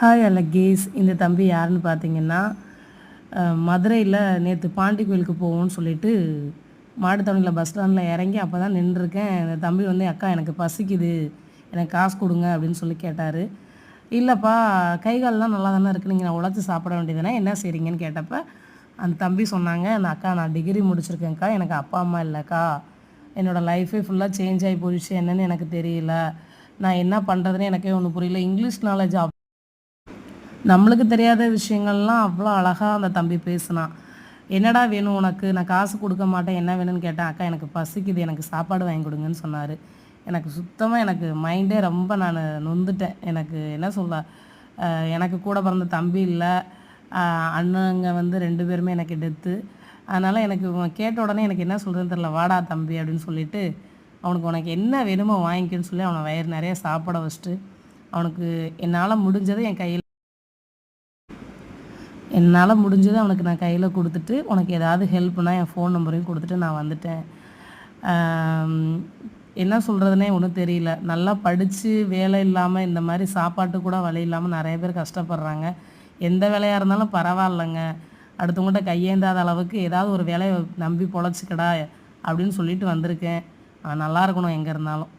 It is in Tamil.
ஹாய் அலகேஸ் இந்த தம்பி யாருன்னு பார்த்தீங்கன்னா மதுரையில் நேற்று பாண்டி கோயிலுக்கு போவோம்னு சொல்லிட்டு மாட்டுத்தாவணியில் பஸ் ஸ்டாண்டில் இறங்கி அப்போ தான் நின்றுருக்கேன். இந்த தம்பி வந்து அக்கா எனக்கு பசிக்குது. எனக்கு காசு கொடுங்க அப்படின்னு சொல்லி கேட்டார். இல்லைப்பா கை கால்லாம் நல்லா தானே இருக்குது நீங்கள் நான் உழைச்சி சாப்பிட வேண்டியதுனா என்ன செய்கிறீங்கன்னு கேட்டப்ப அந்த தம்பி சொன்னாங்க அந்த அக்கா நான் டிகிரி முடிச்சிருக்கேன்க்கா. எனக்கு அப்பா அம்மா இல்லைக்கா. என்னோடய லைஃபே ஃபுல்லாக சேஞ்ச் ஆகி போயிடுச்சு. என்னன்னு எனக்கு தெரியல. நான் என்ன பண்ணுறதுன்னு எனக்கே ஒன்றும் புரியல. இங்கிலீஷ் நாலேஜ் நம்மளுக்கு தெரியாத விஷயங்கள்லாம் அவ்வளோ அழகாக அந்த தம்பி பேசினான் என்னடா வேணும் உனக்கு? நான் காசு கொடுக்க மாட்டேன். என்ன வேணும்னு கேட்டேன் அக்கா எனக்கு பசிக்குது. எனக்கு சாப்பாடு வாங்கி கொடுங்கன்னு சொன்னார். எனக்கு சுத்தமாக எனக்கு மைண்டே ரொம்ப நான் நொந்துட்டேன். எனக்கு என்ன சொல்ல எனக்கு கூட பிறந்த தம்பி இல்லை. அண்ணங்க வந்து ரெண்டு பேருமே எனக்கு டெத்து அதனால் எனக்கு கேட்ட உடனே எனக்கு என்ன சொல்கிறதுன்னு தெரில வாடா தம்பி அப்படின்னு சொல்லிட்டு அவனுக்கு உனக்கு என்ன வேணுமோ வாங்கிக்கன்னு சொல்லி அவனை வயிறு நிறைய சாப்பிட வச்சுட்டு அவனுக்கு என்னால் முடிஞ்சதை என் கையில் என்னால் முடிஞ்சதை அவனுக்கு நான் கையில் கொடுத்துட்டு உனக்கு ஏதாவது ஹெல்ப்னா என் ஃபோன் நம்பரையும் கொடுத்துட்டு நான் வந்துட்டேன். என்ன சொல்கிறதுனே ஒன்றும் தெரியல. நல்லா படித்து வேலை இல்லாமல் இந்த மாதிரி சாப்பாட்டு கூட வழி இல்லாமல் நிறைய பேர் கஷ்டப்படுறாங்க. எந்த வேலையாக இருந்தாலும் பரவாயில்லைங்க. அடுத்தவங்கள்ட்ட கையேந்தாத அளவுக்கு ஏதாவது ஒரு வேலையை நம்பி பொழைச்சிக்கடா அப்படின்னு சொல்லிட்டு வந்திருக்கேன். நல்லா இருக்கணும் எங்கே இருந்தாலும்.